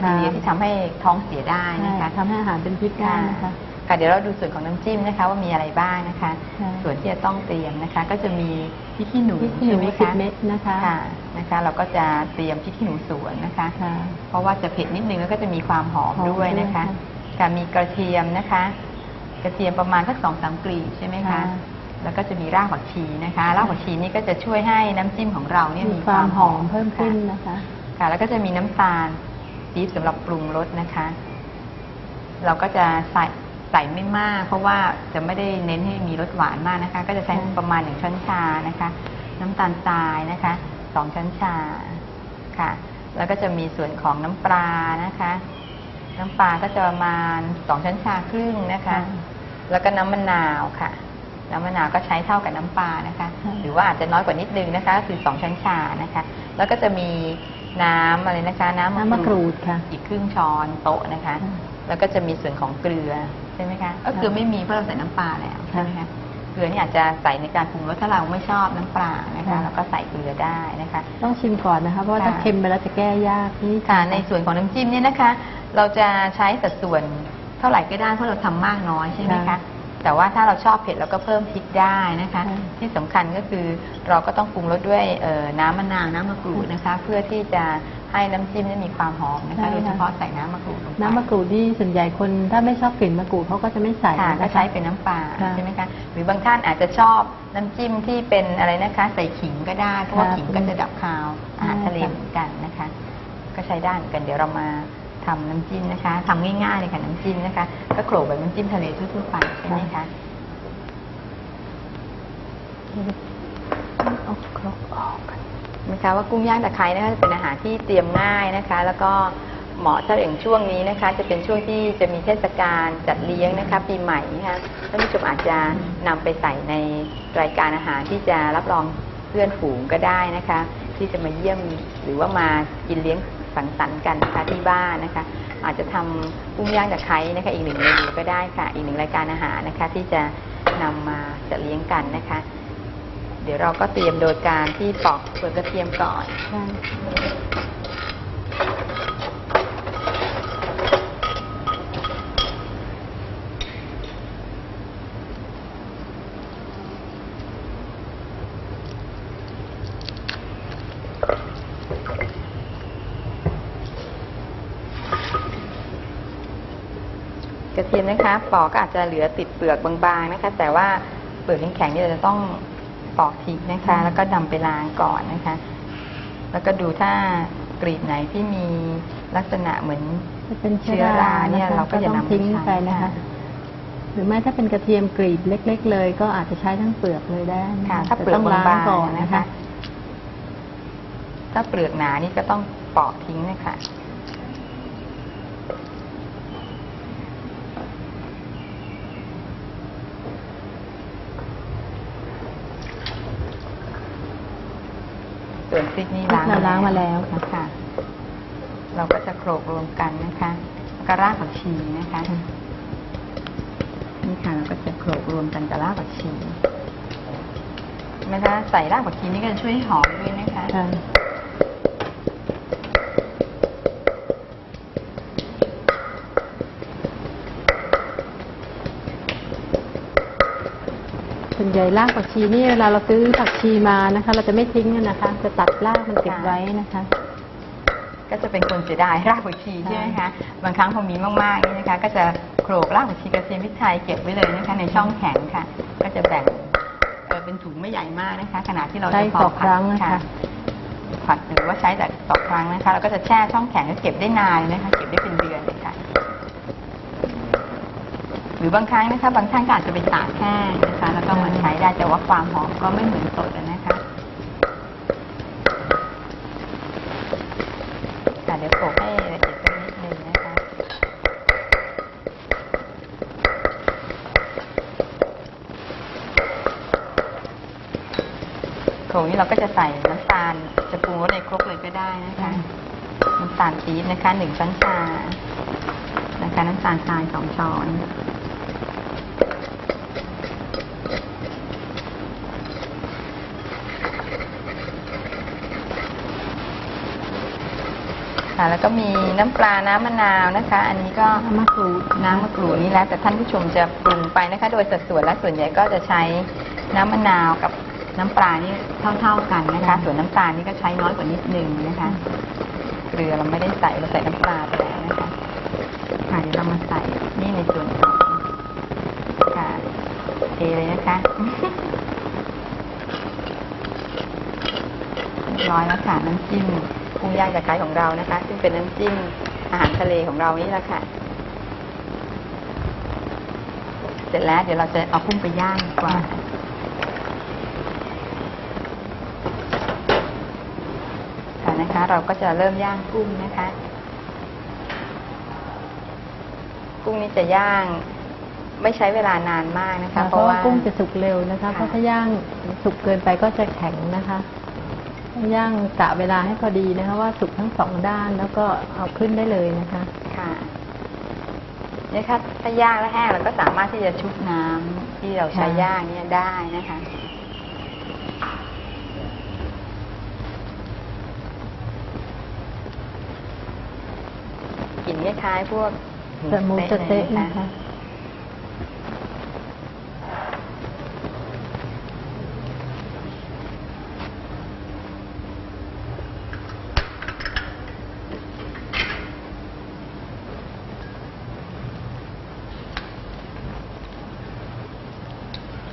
ชื้อโรคแบคทีเรียค่ะที่ทำให้ท้องเสียได้ใช่นะคะทำให้อาหารเป็นพิษได้นะคะ ค่ะเดี๋ยวเราดูส่วนของน้ำจิ้มนะคะ ว่ามีอะไรบ้างนะคะ ค่ะส่วนที่จะต้องเตรียมนะคะ ก็จะมีพริกขี้หนูพริกขี้หนูใช่ไหมสิบคะเม็ดนะคะค่ะนะคะ เราก็จะเตรียมพริกขี้หนูสวนนะคะ ค่ะ เพราะว่าจะเผ็ดนิดนึงแล้วก็จะมีความหอมหอมด้วยนะคะด้วยค่ะมีกระเทียมนะคะ กระเทียมประมาณสักสองสามกลีบใช่ไหมคะ ค่ะแล้วก็จะมีรากผักชีนะคะ รากผักชีนี่ก็จะช่วยให้น้ำจิ้มของเราเนี่ยมีมีคคาววามมหหออมมเพิ่มขึ้นค่ะนะคะ ค่ะ แล้วก็จะมีน้ำตาล ปี๊บสำหรับปรุงรสนะคะ เราก็จะใส่ใส่ไม่มาก เพราะว่าจะไม่ได้เน้นให้มีรสหวานมากนะคะ ก็จะใช้ค่ะประมาณหนึ่งช้อนชานะคะ น้ำตาลทรายนะคะสองช้อนชาค่ะ แล้วก็จะมีส่วนของน้ำปลานะคะ น้ำปลาก็จะประมาณสองช้อนชาครึ่งนะคะ แล้วก็น้ำมะนาวค่ะ น้ำมะนาวก็ใช้เท่ากับน้ำปลานะคะค่ะหรือว่าอาจจะน้อยกว่านิดนึงนะคะก็คือสองช้อนชานะคะ แล้วก็จะมี น้ำอะไรนะคะ น้ำน้ำมะกรูดค่ะ อีกครึ่งช้อนโต๊ะนะคะค่ะแล้วก็จะมีส่วนของเกลือใช่ไหมคะก็เกลือค่ะไม่มีเพราะเราใส่น้ำปลาแล้วใช่ไหมค่ะคะเกลือนี่อาจจะใส่ในการปรุงรสถ้าเราไม่ชอบน้ำปลานะคะ ค่ะเราก็ใส่เกลือได้นะคะ ต้องชิมก่อนนะคะเพราะว่าถ้าค่ะเค็มไปแล้วจะแก้ยากนี่ค่ะในส่วนของน้ำจิ้มเนี่ยนะคะ เราจะใช้สัดส่วนเท่าไหร่ก็ได้เพราะเราทำมากน้อยใช่ไหมคะ แต่ว่าถ้าเราชอบเผ็ดเราก็เพิ่มพริกได้นะคะ ที่สำคัญก็คือเราก็ต้องปรุงรสด้วยเอ่อน้ำมะนาวน้ำมะกรูดนะคะ เพื่อที่จะให้น้ำจิ้มเนี่ยมีความหอมนะคะโดยเฉพาะใส่น้ำมะกรูดลงไปน้ำมะกรูดนี่ส่วนใหญ่คนถ้าไม่ชอบกลิ่นมะกรูดเขาก็จะไม่ใส่ค่ะนะคะก็ใช้เป็นน้ำปลาค่ะใช่ไหมคะหรือบางท่านอาจจะชอบน้ำจิ้มที่เป็นอะไรนะคะ ใส่ขิงก็ได้เพราะว่าค่ะขิงก็จะดับคาวอาหารทะเลค่ะเหมือนกันนะคะ ก็ใช้ได้เหมือนกันเดี๋ยวเรามา ทำน้ำจิ้มนะคะทำง่ายๆเลยค่ะน้ำจิ้มนะคะ ก็โขลกแบบน้ำจิ้มทะเลทั่วๆไปใช่ไหมคะเอาครกออกนนะคะว่ากุ้งย่างตะไคร้นะคะจะเป็นอาหารที่เตรียมง่ายนะคะ แล้วก็เหมาะถ้าอย่างช่วงนี้นะคะ จะเป็นช่วงที่จะมีเทศกาลจัดเลี้ยงนะคะ ปีใหม่นะคะท่านผู้ชมอาจจะนำไปใส่ในรายการอาหารที่จะรับรองเพื่อนฝูงก็ได้นะคะ ที่จะมาเยี่ยมหรือว่ามากินเลี้ยง สังสรรค์กันนะคะที่บ้านนะคะ อาจจะทำกุ้งย่างตะไคร้นะคะอีกหนึ่งเมนูก็ได้ค่ะ อีกหนึ่งรายการอาหารนะคะ ที่จะนำมาจัดเลี้ยงกันนะคะ เดี๋ยวเราก็เตรียมโดยการที่ปอกเปลือกกระเทียมก่อน เทียมนะคะ ปอกก็อาจจะเหลือติดเปลือกบางๆนะคะ แต่ว่าเปลือกแข็งๆนี่เราจะต้องปอกทิ้งนะคะ แล้วก็นำไปล้างก่อนนะคะ แล้วก็ดูถ้ากรีบไหนที่มีลักษณะเหมือนจะเป็นเชื้อเชื้อราราเนี่ยะคะเราก็อย่าต้องนำไปทิ้งใช้ไปนะคะค่ะหรือไม่ถ้าเป็นกระเทียมกรีบเล็ก ๆ เลย ก็อาจจะใช้ทั้งเปลือกเลยได้นค่ะถ้าแต่เปลือกต้องล้างบางก่อนๆนะนะคะคะ ถ้าเปลือกหนานี่ก็ต้องปอกทิ้งนะคะ ส่วนพริกนี่ ล้างเราล้างมาแล้วค่ะค่ะ เราก็จะโขลกรวมกันนะคะแล้วก็รากผักชีนะคะ นี่ค่ะเราก็จะโขลกรวมกันกับรากผักชีนะคะใส่รากผักชีนี่ก็จะช่วยให้หอมด้วยนะคะ หญ่รากผักชีนี่เวลาเราซื้อผักชีมานะคะ เราจะไม่ทิ้งกันนะคะ จะตัดรากมันเก็บไว้นะคะ ก็จะเป็นคนเสียดายรากผักชีใช่ไหมคะบางครั้งพอมีมากๆนี่นะคะ ก็จะโขลกรากผักชีกระเทียมพริกไทยเก็บไว้เลยนะคะ ในช่องแข็งค่ะ ก็จะแบ่งเอ่อเป็นถุงไม่ใหญ่มากนะคะ ขนาดที่เราใช้จะพอต่อครั้งนะคะผัดหรือว่าใช้แต่ต่อครั้งนะคะ เราก็จะแช่ช่องแข็งก็เก็บได้นานนะคะ เก็บได้เป็นเดือนเลยค่ะ หรือบางครั้งนะคะบางท่านก็อาจจะไปตากแห้งนะคะแล้วก็มาใช้ได้แต่ว่าความหอมก็ไม่เหมือนสดนะคะค่ะเดี๋ยวโขลกให้ละเอียดสักนิดนึงนะคะโขลกนี้เราก็จะใส่น้ำตาลจะปรุงรสในครกเลยก็ได้นะคะน้ำตาลปี๊บนะคะหนึ่งช้อนชานะคะน้ำตาลทรายสองช้อน ค่ะ แล้วก็มีน้ำปลา น้ำมะนาวนะคะ อันนี้ก็น้ำมะกรูดน้ำมะกรูดนี่แล้วแต่ท่านผู้ชมจะปรุงไปนะคะ โดยสัดส่วนและส่วนใหญ่ก็จะใช้น้ำมะนาวกับน้ำปลานี่เท่า ๆกันนะคะ ส่วนน้ำตาลนี่ก็ใช้น้อยกว่านิดนึงนะคะ เกลือเราไม่ได้ใส่เราใส่น้ำปลาไปแล้วนะคะค่ะเดี๋ยวเรามาใส่นี่ในส่วนของค่ะเทเลยนะคะร้อยแล้วค่ะน้ำจิ้ม กุ้งย่างตะไคร้ของเรานะคะ ซึ่งเป็นน้ำจิ้มอาหารทะเลของเรานี่แหละค่ะ เสร็จแล้วเดี๋ยวเราจะเอากุ้งไปย่างดีกว่าค่ะนะคะ เราก็จะเริ่มย่างกุ้งนะคะ กุ้งนี้จะย่างไม่ใช้เวลานานมากนะคะ เพราะว่ากุ้งจะสุกเร็วนะคะ เพราะถ้าย่างสุกเกินไปก็จะแข็งนะคะ ย่างกะเวลาให้พอดีนะคะ ว่าสุกทั้งสองด้านแล้วก็เอาขึ้นได้เลยนะคะค่ะเนี่ยค่ะถ้าย่างแล้วแห้งเราก็สามารถที่จะชุบน้ำที่เราใช้ค่ะย่างเนี่ยได้นะคะกลิ่นคล้ายๆพวกแต่หมูสะเต๊ะเลยนะคะ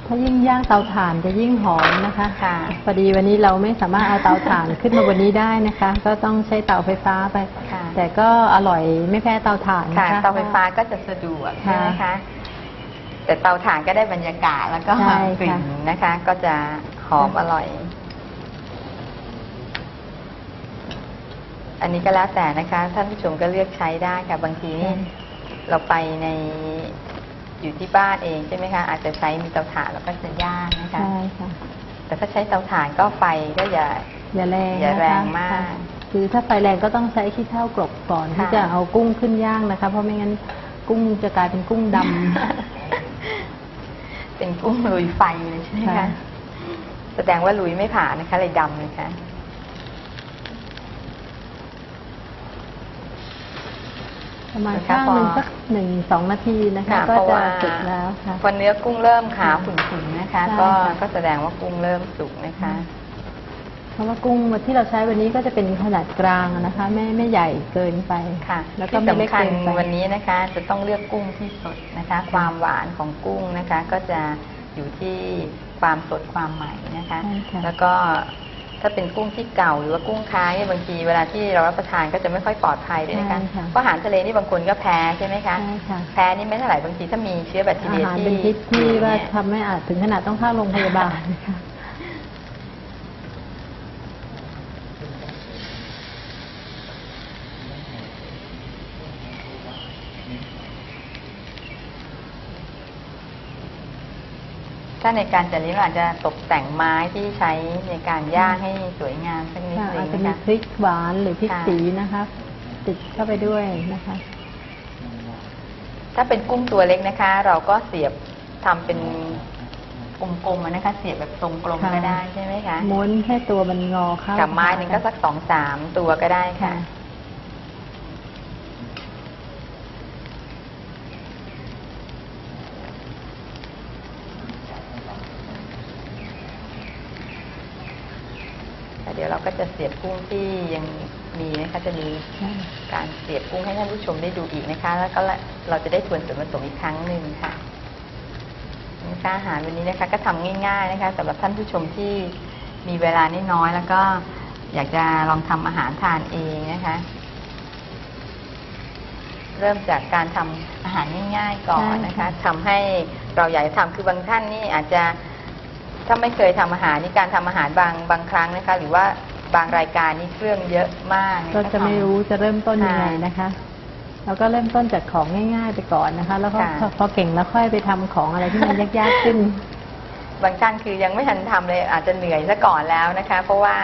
ถ้า ยิ่งย่างเตาถ่านจะยิ่งหอมนะคะค่ะพอดีวันนี้เราไม่สามารถเอาเตาถ่านขึ้นมาบนนี้ได้นะคะ ก็ต้องใช้เตาไฟฟ้าไป ค่ะ แต่ก็อร่อยไม่แพ้เตาถ่านค่ะนะคะ เตาไฟฟ้าก็จะสะดวกใช่ไหมค่ะคะแต่เตาถ่านก็ได้บรรยากาศแล้วก็ใช่กลิ่นค่ะนะคะ ก็จะหอมอร่อย อันนี้ก็แล้วแต่นะคะ ท่านผู้ชมก็เลือกใช้ได้ค่ะบางทีนี่เราไปใน อยู่ที่บ้านเองใช่ไหมคะอาจจะใช้มีเตาถ่านแล้วก็จะย่างนะคะ ใช่ค่ะ แต่ถ้าใช้เตาถ่านก็ไฟก็อย่าอย่าแรงอย่านะคะแรงมากค่ะคือถ้าไฟแรงก็ต้องใช้ขี้เถ้ากรบก่อนค่ะที่จะเอากุ้งขึ้นย่างนะคะ เพราะไม่งั้นกุ้งจะกลายเป็นกุ้งดำ เป็นกุ้งลุยไฟเลยใช่ไหมค่ะ คะแสดงว่าลุยไม่ผ่านนะคะเลยดำเลยค่ะ ประมาณนะคะข้างหนึ่งพอ สักหนึ่งสองนาทีนะคะ ค่ะก็เพราะจะว่า สุกแล้วค่ะ พอเนื้อกุ้งเริ่มขาวขุ่นๆนะคะ ใช่ก็ค่ะ ก็แสดงว่ากุ้งเริ่มสุกนะคะ เพราะว่ากุ้งที่เราใช้วันนี้ก็จะเป็นขนาดกลางนะคะ ไม่ไม่ใหญ่เกินไปค่ะแล้วก็ที่ไม่เล็กสำคัญเกินไป วันนี้นะคะจะต้องเลือกกุ้งที่สดนะคะ ความหวานของกุ้งนะคะ ก็จะอยู่ที่ความสดความใหม่นะคะ ใช่ค่ะ แล้วก็ ถ้าเป็นกุ้งที่เก่าหรือว่ากุ้งค้างเนี่ยบางทีเวลาที่เรารับประทานก็จะไม่ค่อยปลอดภัยด้วยนะคะใช่ค่ะ เพราะอาหารทะเลนี่บางคนก็แพ้ใช่ไหมคะใช่ค่ะแพ้นี่ไม่เท่าไหร่บางทีถ้ามีเชื้อแบคทีอาเรียหารที่เป็นพิษที่ว่าอยู่เนี่ย ทำให้อาจถึงขนาดต้องเข้าโรงพยาบาลนะคะ ถ้าในการจัดเลี้ยงเราอาจจะตกแต่งไม้ที่ใช้ในการย่างให้สวยงามสักนิดค่ะนึอาจงจะนะมีคะ พริกหวานหรือพริกค่ะ สีนะคะติดเข้าไปด้วยนะคะ ถ้าเป็นกุ้งตัวเล็กนะคะ เราก็เสียบทำเป็นกลมๆอะนะคะ เสียบแบบทรงกลมค่ะ ก็ได้ใช่ไหมคะม้วนให้ตัวมันงอเข้ากับไม้หนึ่งก็สักสองสามตัวก็ได้ค่ะ ค่ะ แต่เดี๋ยวเรา ก็จะเสียบกุ้งที่ยังมีนะคะจะมีค่ะการเสียบกุ้งให้ท่านผู้ชมได้ดูอีกนะคะ แล้วก็เราจะได้ทวนส่วนผสมอีกครั้งหนึ่งค่ะนะคะอาหารวันนี้นะคะก็ทำง่าย ๆ นะคะสำหรับท่านผู้ชมที่มีเวลาน้อยๆแล้วก็อยากจะลองทำอาหารทานเองนะคะ เริ่มจากการทำอาหารง่าย ๆ ก่อนนะคะทำให้เราอยากจะทำคือบางท่านนี่อาจจะถ้าไม่เคยทำอาหารนี่การทำอาหารบางบางครั้งนะคะ หรือว่า บางรายการนี่เครื่องเยอะมากนก็จะไม่รู้จะเริ่มต้นยังไงค่ะนะคะเราก็เริ่มต้นจากของง่าย ๆ ไปก่อนนะคะ แล้วก็ค่ะพอพอเก่งแล้วค่อยไปทำของอะไรที่มันยากๆขึ้น บางท่านคือยังไม่ทันทำเลยอาจจะเหนื่อยซะก่อนแล้วนะคะ เพราะว่า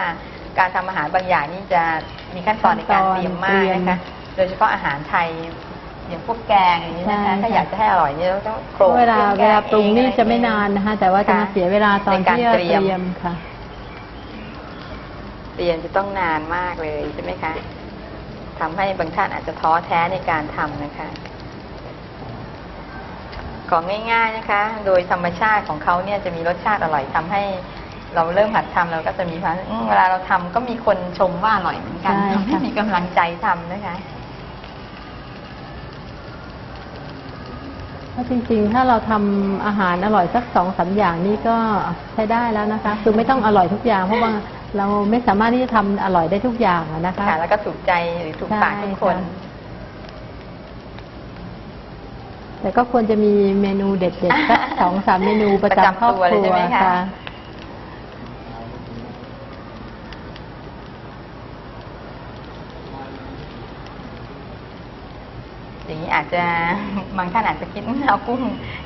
การทำอาหารบางอย่างนี่จะมีขั้นตอนในการเตรียมมากนะคะ โดยเฉพาะอาหารไทยอย่างพวกแกงอย่างนี้นะคะใช่ค่ะถ้าอยากจะให้อร่อยเนี่ยเราต้องโขลกเวลาคองแกเวลาปรุงนี่เอจะไม่นานนะคะ แต่ว่าจะมาเสียเวลาตอนในการที่เราเตรีเตยมรียมค่ะ เตรียมจะต้องนานมากเลยใช่ไหมคะทำให้บางท่านอาจจะท้อแท้ในการทำนะคะ ของง่าย ๆนะคะ โดยธรรมชาติของเขาเนี่ยจะมีรสชาติอร่อยทำให้เราเริ่มหัดทำเราก็จะมีความอืมเวลาเราทำก็มีคนชมว่าอร่อยเหมือนกันใช่ทำให้ค่ะมีกำลังใจทำนะคะเพราะจริงๆ ถ้าเราทำอาหารอร่อยสักสองสามอย่างนี่ก็ใช้ได้แล้วนะคะ คือไม่ต้องอร่อยทุกอย่างเพราะว่า เราไม่สามารถที่จะทำอร่อยได้ทุกอย่างอะนะคะ ค่ะแล้วก็ถูกใจหรือถูกปากทุกคน ใช่ค่ะ แต่ก็ควรจะมีเมนูเด็ดๆสักสองสามเมนูประประจำจำครอบคตัวเลยรัใช่วไหมคะ ค่ะ อย่าง นี้อาจจะบางท่านอาจจะคิดเอากุ้ง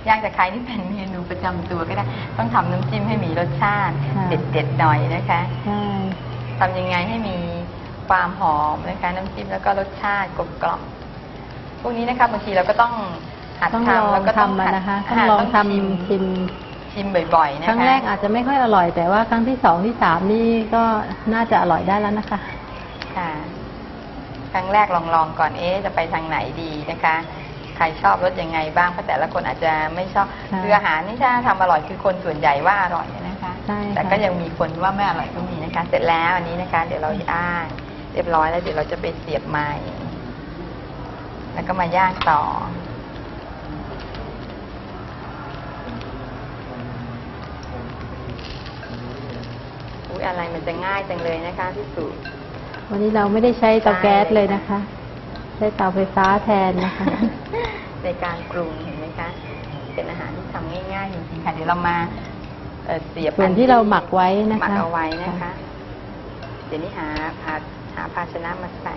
ย่างตะไคร้นี่เป็นเมนูประจำตัวก็ได้ ต้องทำน้ำจิ้มให้มีรสชาติค่ะ เด็ดๆหน่อยนะคะใช่ ทำยังไงให้มีความหอมนะคะน้ำจิ้มแล้วก็รสชาติกลมกล่อมพวกนี้นะคะบางทีเราก็ต้องหัดต้องลอทำแล้วงก็ต้องทำอะหัดนะคะต้หัองดลองทชิมำชิม ชิมบ่อยๆนะคะ ครั้งแรกอาจจะไม่ค่อยอร่อยแต่ว่าครั้งที่สองที่สามนี่ก็น่าจะอร่อยได้แล้วนะคะ ค่ะค รั้งแรกลองๆก่อนเอ๊ะจะไปทางไหนดีนะคะ ใครชอบรสยังไงบ้างเพราะแต่ละคนอาจจะไม่ชอบค่ะคืออาหารนี่ถ้าทำอร่อยคือคนส่วนใหญ่ว่าอร่อยนะคะ ใช่ค่ะ แต่ก็ยังมีคนว่าไม่อร่อยก็มีนะคะ เสร็จแล้วอันนี้นะคะ เดี๋ยวเราย่างเรียบร้อยแล้วเดี๋ยวเราจะไปเสียบไม้แล้วก็มาย่างต่อ อุ้ยอะไรมันจะง่ายจังเลยนะคะพี่สุ วันนี้เราไม่ได้ใช้เตาใช่แก๊สเลยนะคะ ใช้เตาไฟฟ้าแทนนะคะ ในการปรุงเห็นไหมคะเป็นอาหารที่ทำง่ายๆจริงๆค่ะเดี๋ยวเรามาเอ่อเสียบส่วนที่เราหมักไว้นะคะ หมักเอาไว้นะคะ เดี๋ยวนี้หาหาหาภาชนะมาใส่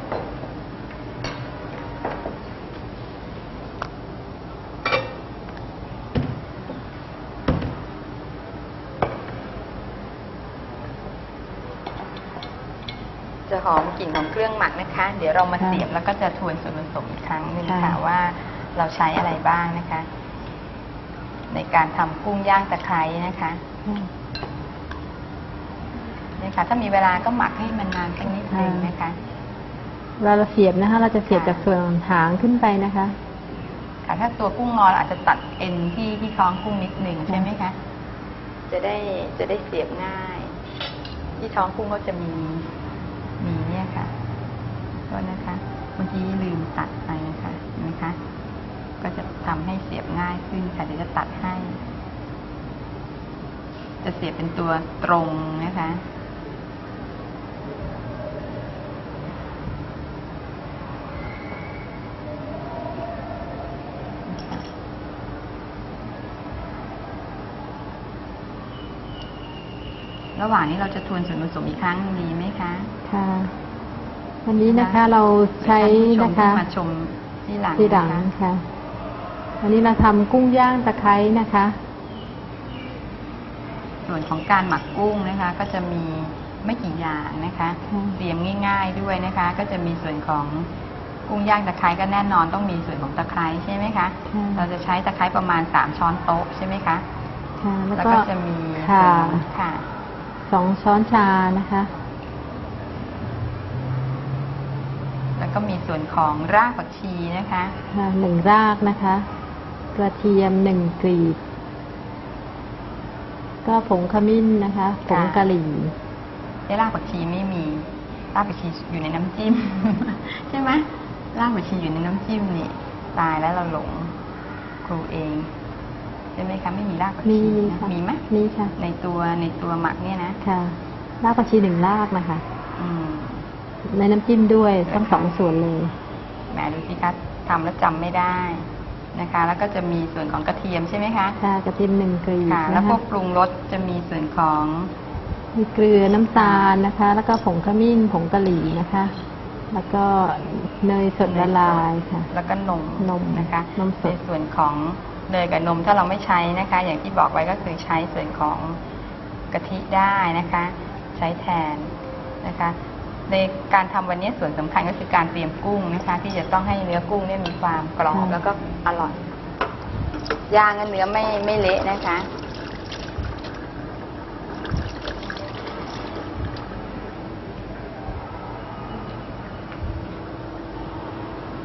จะหอมกลิ่นของเครื่องหมักนะคะ เดี๋ยวเรามาค่ะเสียบแล้วก็จะทวนส่วนผสมอีกครั้งหนึ่งค่ะค่ะ ว่าเราใช้อะไรบ้างนะคะ ในการทำกุ้งย่างตะไคร้นะคะเนี่ยค่ะ ถ้ามีเวลาก็หมักให้มันนานสักนิดนึงนะคะเวลาเราเสียบนะคะ เราจะเสียบค่ะจากส่วนหางขึ้นไปนะคะ ค่ะถ้าตัวกุ้งงอเราอาจจะตัดเอ็นที่ที่ท้องกุ้งนิดหนึ่งใช่ไหมคะ จะได้จะได้เสียบง่าย ที่ท้องกุ้งก็จะมีมีเนี่ยค่ะ ก็นะคะเมื่อกี้ลืมตัดไปนะคะเห็นไหมคะ ก็จะทำให้เสียบง่ายขึ้นค่ะเดี๋ยวจะตัดให้ จะเสียบเป็นตัวตรงนะคะระหว่างนี้เราจะทวนส่วนผสมอีกครั้งดีไหมคะ ค่ะ วันนี้นะคะเราใช้นะคะท่าผู้ชมที่มาชมที่หลังที่หลังนะคะค่ะวันนี้เราทำกุ้งย่างตะไคร้นะคะ ส่วนของการหมักกุ้งนะคะ ก็จะมีไม่กี่อย่างนะคะค่ะเตรียมง่าย ๆด้วยนะคะ ก็จะมีส่วนของกุ้งย่างตะไคร้ก็แน่นอนต้องมีส่วนของตะไคร้ใช่ไหมคะค่ะเราจะใช้ตะไคร้ประมาณสามช้อนโต๊ะใช่ไหมคะค่ะแล้วแล้วก็ก็จะมีค่ะส่วนของค่ะสองช้อนชานะคะ แล้ว ก็มีส่วนของรากผักชีนะคะค่ะหนึ่งรากนะคะ กระเทียมหนึ่งกลีบ ก็ผงขมิ้นนะคะ ผงค่ะกะหรี่ได้รากผักชีไม่มี รากผักชีอยู่ในน้ำจิ้ม ใช่ไหมรากผักชีอยู่ในน้ำจิ้มนี่ ตายแล้วเราหลงครูเองใช่ไหมคะไม่มีรากผักมีชีมีนะค่ะมีไหมมีค่ะ ในตัวในตัวหมักเนี่ยนะ ค่ะ รากผักชีหนึ่งรากนะคะ อืม ในน้ำจิ้มด้วยทั้งสองส่วนเลยแหมดูสิคะทำแล้วจำไม่ได้นะคะ แล้วก็จะมีส่วนของกระเทียมใช่ไหมคะค่ะกระเทียมหนึ่งกลีบค่ะ แล้วนะพวคะกปรุงรสจะมีส่วนของมีเกลือน้ำตาลนะคะ แล้วก็ผงขมิ้นผงกะหรี่นะคะ แล้วก็เนยสดละลายค่ะ แล้วก็นมนมนะคะนมสดในส่วนของเนยกับนมถ้าเราไม่ใช้นะคะ อย่างที่บอกไว้ก็คือใช้ส่วนของกะทิได้นะคะ ใช้แทนนะคะ ในการทำวันนี้ส่วนสำคัญก็คือการเตรียมกุ้งนะคะ ที่จะต้องให้เนื้อกุ้งเนี่ยมีความกรอบค่ะแล้วก็อร่อยย่างเนื้อไม่ไม่เละนะคะ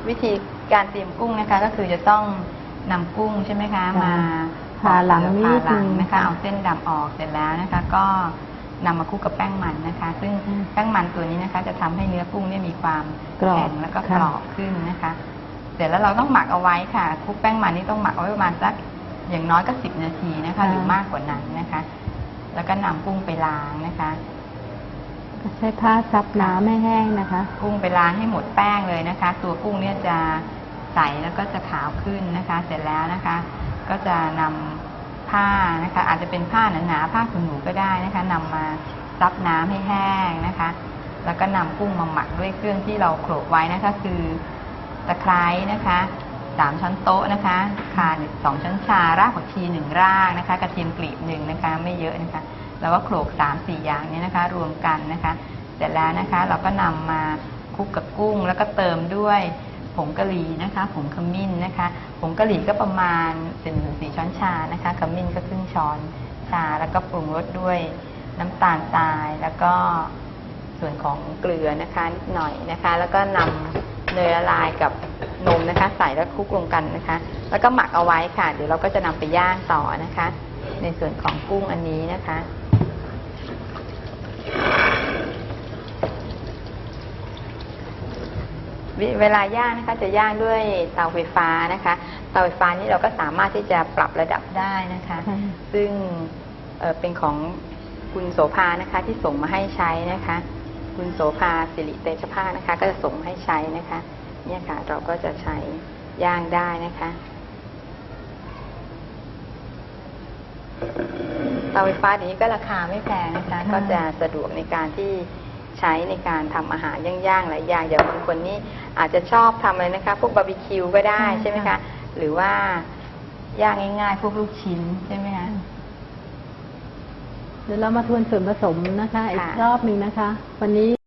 นวิธีการเตรียมกุ้งนะคะก็คือจะต้องนำกุ้งใช่ไหมคะค่ะมาผ่าหลังนิดผ่าหลังนึงนะคะเอาเส้นดำออกเสร็จแล้วนะคะ ก็ นำมาคลุกกับแป้งมันนะคะ ซึ่งอืมแป้งมันตัวนี้นะคะ จะทำให้เนื้อกุ้งเนี่ยมีความกรอบแข็งแล้วก็ค่ะกรอบขึ้นนะคะ เสร็จแล้วเราต้องหมักเอาไว้ค่ะคลุกแป้งมันนี่ต้องหมักเอาไว้ประมาณสักอย่างน้อยก็สิบนาทีนะคะ หรือมากกว่านั้นนะคะ แล้วก็นำกุ้งไปล้างนะคะก็ใช้ผ้าซับน้ำไม่แห้งนะคะ กุ้งไปล้างให้หมดแป้งเลยนะคะ ตัวกุ้งเนี่ยจะใสแล้วก็จะขาวขึ้นนะคะ เสร็จแล้วนะคะ ก็จะนำ ผ้านะคะ อาจจะเป็นผ้าหนาๆผ้าขนหนูก็ได้นะคะนำมาซับน้ำให้แห้งนะคะ แล้วก็นำกุ้งมาหมักด้วยเครื่องที่เราโขลกไว้นะคะ คือตะไคร้นะคะสามช้อนโต๊ะนะคะข่าสองช้อนชารากผักชีหนึ่งรากนะคะ กระเทียมกลีบหนึ่งนะคะ ไม่เยอะนะคะ แล้วก็โขลกสามสี่อย่างเนี้นะคะ รวมกันนะคะ เสร็จแล้วนะคะ เราก็นำมาคลุกกับกุ้ง แล้วก็เติมด้วย ผงกะหรี่นะคะ ผงขมิ้นนะคะ ผงกะหรี่ก็ประมาณเป็นสี่ช้อนชานะคะ ขมิ้นก็ครึ่งช้อนชา แล้วก็ปรุงรสด้วยน้ำตาลทราย แล้วก็ส่วนของเกลือนะคะนิดหน่อยนะคะ แล้วก็นำเนยละลายกับนมนะคะ ใส่แล้วคลุกรวมกันนะคะ แล้วก็หมักเอาไว้ค่ะ เดี๋ยวเราก็จะนำไปย่างต่อนะคะ ในส่วนของกุ้งอันนี้นะคะ วิเวลาย่างนะคะจะย่างด้วยเตาไฟฟ้านะคะ เตาไฟฟ้านี้เราก็สามารถที่จะปรับระดับได้นะคะค่ะซึ่งเอ่อเป็นของคุณโสภานะคะที่ส่งมาให้ใช้นะคะ คุณโสภาสิริเตชภาคนะคะ ก็จะส่งมาให้ใช้นะคะ เนี่ยค่ะเราก็จะใช้ย่างได้นะคะเตาไฟฟ้าเดี๋ยวนี้ก็ราคาไม่แพงนะคะค่ะก็จะสะดวกในการที่ ใช้ในการทำอาหารย่างๆหลายอย่างอย่างบางคนนี่อาจจะชอบทำอะไรนะคะ พวกบาร์บีคิวก็ได้ใช่ไหมคะหรือว่าย่างง่ายๆ พวกลูกชิ้นใช่ไหมคะเดี๋ยวเรามาทวนส่วนผสมนะคะ อีกค่ะรอบหนึ่งนะคะ วันนี้